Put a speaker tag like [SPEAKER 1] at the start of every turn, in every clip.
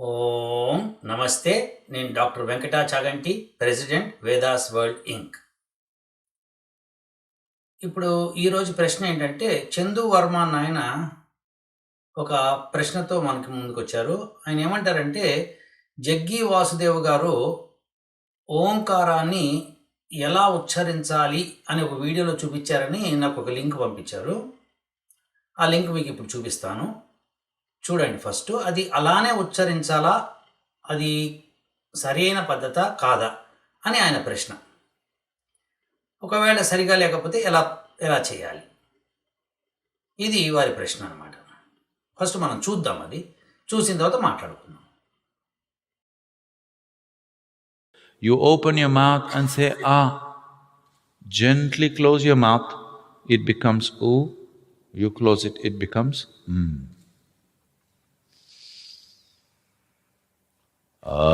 [SPEAKER 1] ఓం నమస్తే నేను doctor Venkata Chaganti president Vedas World Inc. ఇప్పుడు ఈరోజు ప్రశ్న ఏంటంటే చందు వర్మ నాయన ఒక ప్రశ్నతో మనకి ముందుకొచ్చారు. ఆయన ఏమంటారంటే జగ్గి వాసుదేవ్ గారు ఓంకారాన్ని ఎలా ఉచ్చరించాలి అని ఒక వీడియోలో చూపించారని నాకు ఒక లింక్ పంపించారు. ఆ లింక్ మీకు ఇప్పుడు చూపిస్తాను. చూడండి ఫస్ట్ అది అలానే ఉచ్చరించాలా? అది సరైన పద్ధత కాదా? అని ఆయన ప్రశ్న. ఒకవేళ సరిగా లేకపోతే ఎలా ఎలా చేయాలి? ఇది వారి ప్రశ్న అనమాట ఫస్ట్ మనం చూద్దాం అది. చూసిన తర్వాత మాట్లాడుకుందాం.
[SPEAKER 2] You open your mouth and say ah. Gently close your mouth, it becomes oo. You close it, it becomes. Mm.
[SPEAKER 1] చూశారు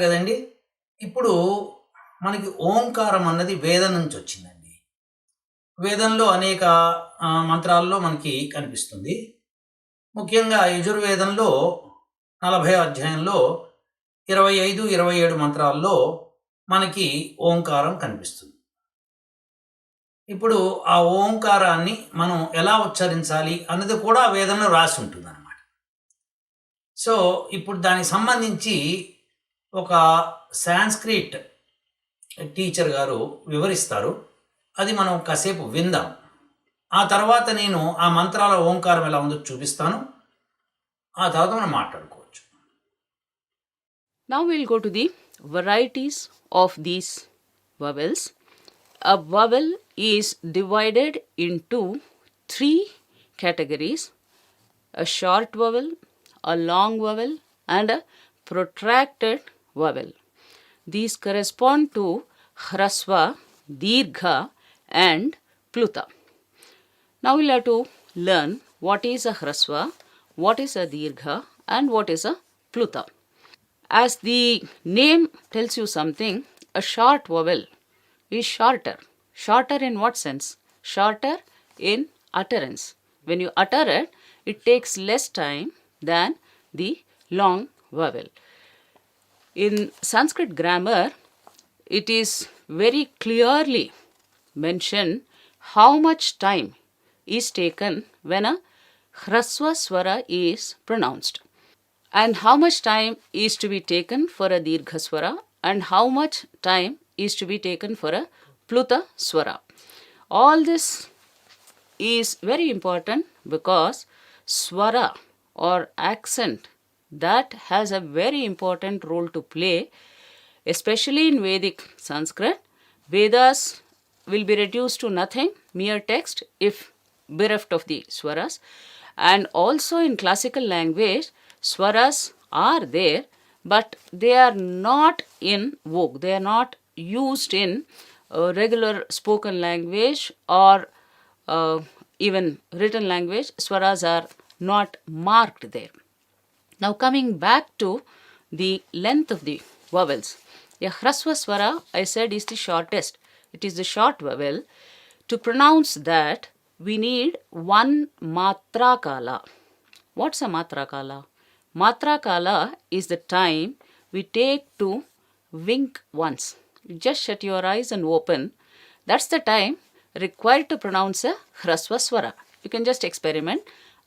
[SPEAKER 1] కదండి? ఇప్పుడు మనకి ఓంకారం అన్నది వేదం నుంచి వచ్చిందండి. వేదంలో అనేక మంత్రాల్లో మనకి కనిపిస్తుంది. ముఖ్యంగా యజుర్వేదంలో నలభై అధ్యాయంలో ఇరవై ఐదు ఇరవై ఏడు మంత్రాల్లో మనకి ఓంకారం కనిపిస్తుంది. ఇప్పుడు ఆ ఓంకారాన్ని మనం ఎలా ఉచ్చరించాలి అన్నది కూడా వేదంలో రాసి ఉంటుంది అన్నమాట సో ఇప్పుడు దానికి సంబంధించి ఒక సాంస్క్రిట్ టీచర్ గారు వివరిస్తారు. అది మనం కాసేపు విందాం. ఆ తర్వాత నేను ఆ మంత్రాల ఓంకారం ఎలా ఉందో చూపిస్తాను. ఆ తర్వాత మనం మాట్లాడుకోవచ్చు
[SPEAKER 3] Now we'll go to the varieties of these vowels. A vowel is divided into three categories a short vowel, a long vowel, and a protracted vowel. These correspond to Hrasva, Dirgha, and Pluta. Now we'll have to learn what is a Hrasva, what is a Dirgha, and what is a Pluta. As the name tells you something, a short vowel is shorter. Shorter in what sense? Shorter in utterance. When you utter it, it takes less time than the long vowel. In Sanskrit grammar, it is very clearly mentioned how much time is taken when a hrasva swara is pronounced. And how much time is to be taken for a dirgha swara? And how much time is to be taken for a pluta swara? All this is very important because swara or accent that has a very important role to play especially in vedic sanskrit. Vedas will be reduced to nothing mere text if bereft of the swaras and also in classical language swaras are there but they are not in vogue. They are not used in uh, regular spoken language or uh, even written language. Swaras are not marked there. Now coming back to the length of the vowels. A hrasva swara i said is the shortest. It is the short vowel. To pronounce that we need one matra kala what's a matra kala matra kala is the time we take to wink once. You just shut your eyes and open. That's the time required to pronounce a hrasva swara you can just experiment.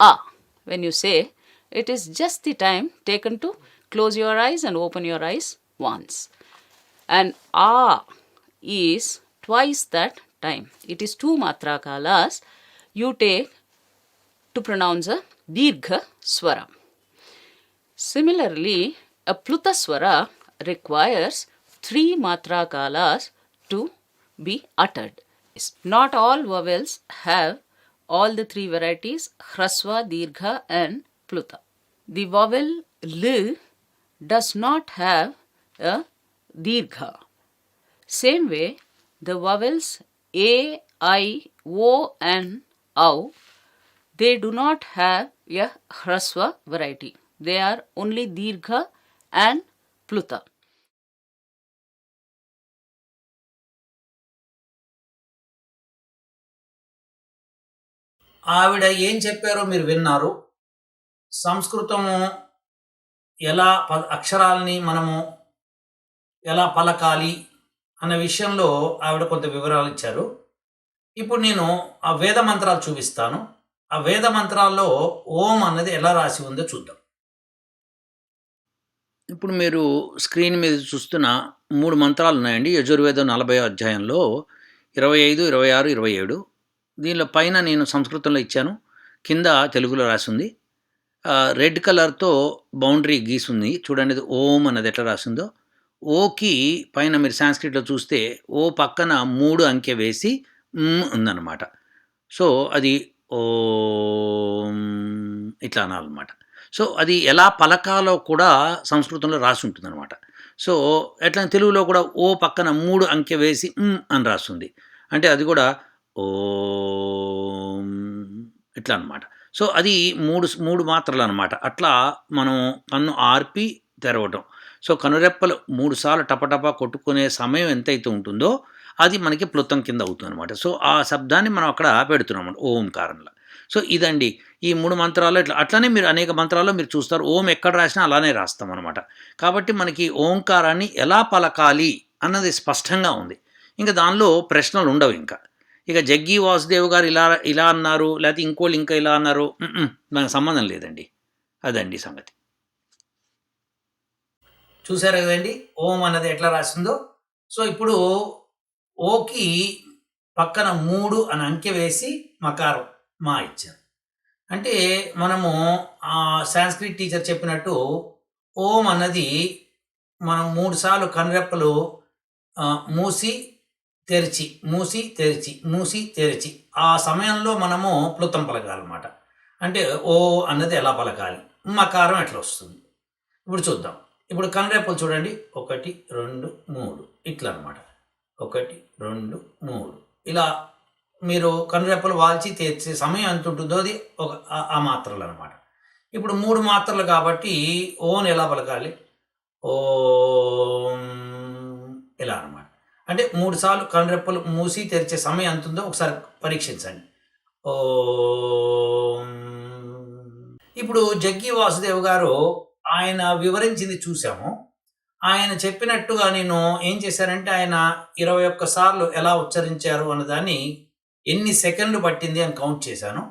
[SPEAKER 3] Ah when you say it is just the time taken to close your eyes and open your eyes once. And ah is twice that time it is two matra kalas you take to pronounce a dirgha swara Similarly, a pluta swara requires three matra kalas to be uttered. Not all vowels have all the three varieties hrasva, dirgha, and pluta. The vowel l does not have a dirgha. Same way, the vowels a, i, o, and au they do not have a hrasva variety. they are only Dirgha and Pluta.
[SPEAKER 1] ఆవిడ ఏం చెప్పారో మీరు విన్నారు సంస్కృతము ఎలా ప అక్షరాలని మనము ఎలా పలకాలి అన్న విషయంలో ఆవిడ కొంత వివరాలు ఇచ్చారు. ఇప్పుడు నేను ఆ వేద మంత్రాలు చూపిస్తాను. ఆ వేద మంత్రాల్లో ఓం అన్నది ఎలా రాసి ఉందో చూద్దాం. ఇప్పుడు మీరు స్క్రీన్ మీద చూస్తున్న మూడు మంత్రాలు ఉన్నాయండి. యజుర్వేదం నలభై అధ్యాయంలో ఇరవై ఐదు ఇరవై ఆరు ఇరవై ఏడు. దీనిలో పైన నేను సంస్కృతంలో ఇచ్చాను. కింద తెలుగులో రాసింది రెడ్ కలర్తో బౌండరీ గీసింది చూడండి ఓం అన్నది ఎట్లా రాసిందో. ఓకి పైన మీరు సాంస్క్రిట్లో చూస్తే ఓ పక్కన మూడు అంకె వేసి ఉందన్నమాట. సో అది ఓ ఇట్లా అనాలన్నమాట. సో అది ఎలా పలకాలో కూడా సంస్కృతంలో రాసి ఉంటుందన్నమాట సో ఎట్లా తెలుగులో కూడా ఓ పక్కన మూడు అంకె వేసి అని రాస్తుంది. అంటే అది కూడా ఓ ఇట్లా అనమాట సో అది మూడు మూడు మాత్రలు అనమాట అట్లా మనం పన్ను ఆర్పి తెరవటం. సో కనురెప్పలు మూడుసార్లు టపటపా కొట్టుకునే సమయం ఎంతైతే ఉంటుందో అది మనకి ప్లుతం కింద అవుతుంది అనమాట సో ఆ శబ్దాన్ని మనం అక్కడ పెడుతున్నాం ఓంకారంలో. సో ఇదండి ఈ మూడు మంత్రాలు ఇట్లా అట్లనే మీరు అనేక మంత్రాల్లో మీరు చూస్తారు ఓం ఎక్కడ రాసినా అలానే రాస్తాం అనమాట కాబట్టి మనకి ఓంకారాన్ని ఎలా పలకాలి అన్నది స్పష్టంగా ఉంది. ఇంకా దానిలో ప్రశ్నలు ఉండవు ఇంకా. ఇక జగ్గి వాసుదేవ్ గారు ఇలా ఇలా అన్నారు లేకపోతే ఇంకోళ్ళు ఇంకా ఇలా అన్నారు మనకు సంబంధం లేదండి. అదండి సంగతి. చూసారు కదండి? ఓం అన్నది ఎట్లా రాసిందో. సో ఇప్పుడు ఓకి పక్కన మూడు అని అంకె వేసి మకారం మా ఇచ్చారు. అంటే మనము ఆ సాంస్క్రిట్ టీచర్ చెప్పినట్టు ఓం అన్నది మనం మూడు సార్లు కనురెప్పలు మూసి తెరిచి మూసి తెరిచి మూసి తెరిచి ఆ సమయంలో మనము ప్లుతం పలకాలన్నమాట. అంటే ఓ అన్నది ఎలా పలకాలి? మకారం ఎట్లా వస్తుంది? ఇప్పుడు చూద్దాం. ఇప్పుడు కనురెప్పలు చూడండి. ఒకటి రెండు మూడు. ఇట్లా అనమాట ఒకటి రెండు మూడు. ఇలా మీరు కనురెప్పలు వాల్చి తెచ్చే సమయం ఎంత ఉంటుందో అది ఒక ఆ- మాత్రలు అనమాట ఇప్పుడు మూడు మాత్రలు కాబట్టి ఓన్ ఎలా పలకాలి? ఓ ఇలా అనమాట. అంటే మూడు సార్లు కనురెప్పలు మూసి తెరిచే సమయం ఎంత ఉందో ఒకసారి పరీక్షించండి. ఓ. ఇప్పుడు జగ్గి వాసుదేవ్ గారు ఆయన వివరించింది చూసాము ఆయన చెప్పినట్టుగా నేను ఏం చేశానంటే ఆయన ఇరవై ఒక్క సార్లు ఎలా ఉచ్చరించారు అన్నదాన్ని ఎన్ని సెకండ్లు పట్టింది అని కౌంట్ చేశాను.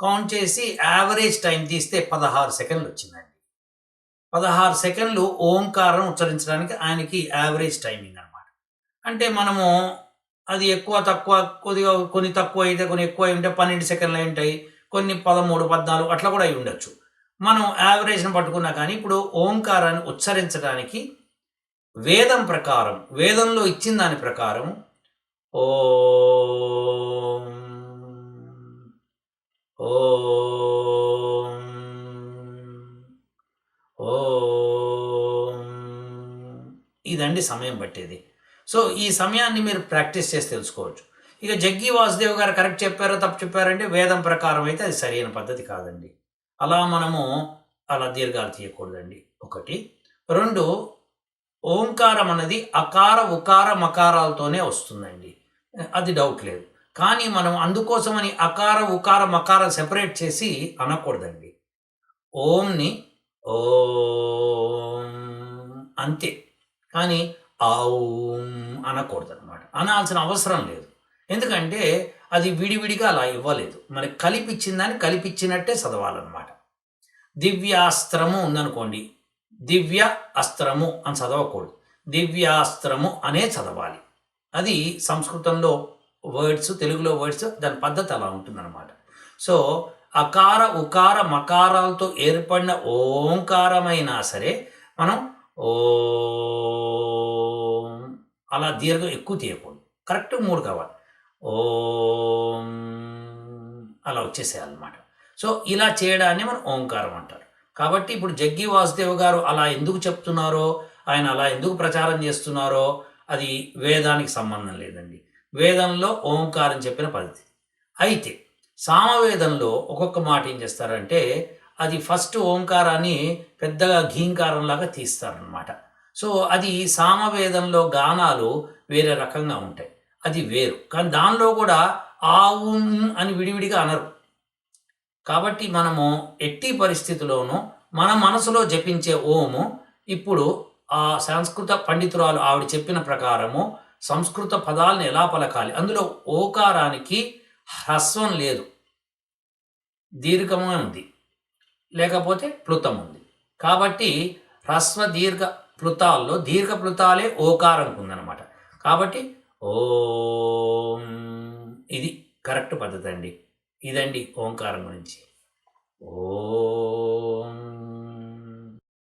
[SPEAKER 1] కౌంట్ చేసి యావరేజ్ టైం తీస్తే పదహారు సెకండ్లు వచ్చిందండి. పదహారు సెకండ్లు ఓంకారం ఉచ్చరించడానికి ఆయనకి యావరేజ్ టైమింగ్ అనమాట అంటే మనము అది ఎక్కువ తక్కువ కొద్దిగా కొన్ని తక్కువ అయితే కొన్ని ఎక్కువ అయి ఉంటే పన్నెండు సెకండ్లు అయి ఉంటాయి. కొన్ని పదమూడు పద్నాలుగు అట్లా కూడా అయి ఉండొచ్చు. మనం యావరేజ్ని పట్టుకున్నా కానీ ఇప్పుడు ఓంకారాన్ని ఉచ్చరించడానికి వేదం ప్రకారం వేదంలో ఇచ్చిన దాని ప్రకారం ఓం ఓ ఓం. ఇదండి సమయం పట్టేది. సో ఈ సమయాన్ని మీరు ప్రాక్టీస్ చేసి తెలుసుకోవచ్చు. ఇక జగ్గి వాసుదేవ్ గారు కరెక్ట్ చెప్పారో తప్పు చెప్పారంటే వేదం ప్రకారం అయితే అది సరైన పద్ధతి కాదండి. అలా మనము అలా దీర్ఘాలు తీయకూడదండి. ఒకటి. రెండు ఓంకారం అనేది అకార ఉకార మకారాలతోనే వస్తుందండి. అది డౌట్ లేదు. కానీ మనం అందుకోసమని అకార ఉకార మకార సెపరేట్ చేసి అనకూడదండి. ఓంని ఓం అంతే. కానీ ఆ అనకూడదు అనమాట అనాల్సిన అవసరం లేదు. ఎందుకంటే అది విడివిడిగా అలా ఇవ్వలేదు. మనకి కలిపిచ్చిందని కలిపిచ్చినట్టే చదవాలన్నమాట. దివ్యాస్త్రము ఉందనుకోండి. దివ్య అస్త్రము అని చదవకూడదు. దివ్యాస్త్రము అనే చదవాలి. అది సంస్కృతంలో వర్డ్స్ తెలుగులో వర్డ్స్ దాని పద్ధతి అలా ఉంటుందన్నమాట. సో అకార ఉకార మకారాలతో ఏర్పడిన ఓంకారమైనా సరే మనం ఓ అలా దీర్ఘం ఎక్కువ తీయకూడదు. కరెక్ట్ మూడు కావాలి. ఓం అలా వచ్చేసేయాలన్నమాట. సో ఇలా చేయడాన్ని మనం ఓంకారం అంటారు. కాబట్టి ఇప్పుడు జగ్గి వాసుదేవ్ గారు అలా ఎందుకు చెప్తున్నారో ఆయన అలా ఎందుకు ప్రచారం చేస్తున్నారో అది వేదానికి సంబంధం లేదండి. వేదంలో ఓంకారం చెప్పిన పద్ధతి. అయితే సామవేదంలో ఒక్కొక్క మాట ఏం చేస్తారంటే అది ఫస్ట్ ఓంకారాన్ని పెద్దగా ఘీంకారంలాగా తీస్తారనమాట సో అది సామవేదంలో గానాలు వేరే రకంగా ఉంటాయి. అది వేరు. కానీ దానిలో కూడా ఆ అని విడివిడిగా అనరు. కాబట్టి మనము ఎట్టి పరిస్థితిలోనూ మన మనసులో జపించే ఓము ఇప్పుడు ఆ సంస్కృత పండితురాలు ఆవిడ చెప్పిన ప్రకారము సంస్కృత పదాలను ఎలా పలకాలి? అందులో ఓకారానికి హ్రస్వం లేదు. దీర్ఘమే ఉంది. లేకపోతే ప్లుతం ఉంది. కాబట్టి హ్రస్వ దీర్ఘ ప్లుతాల్లో దీర్ఘ ప్లుతాలే ఓకారం ఉందన్నమాట కాబట్టి ఓం. ఇది కరెక్ట్ పద్ధతి అండి. ఇదండి ఓంకారం గురించి. ఓం.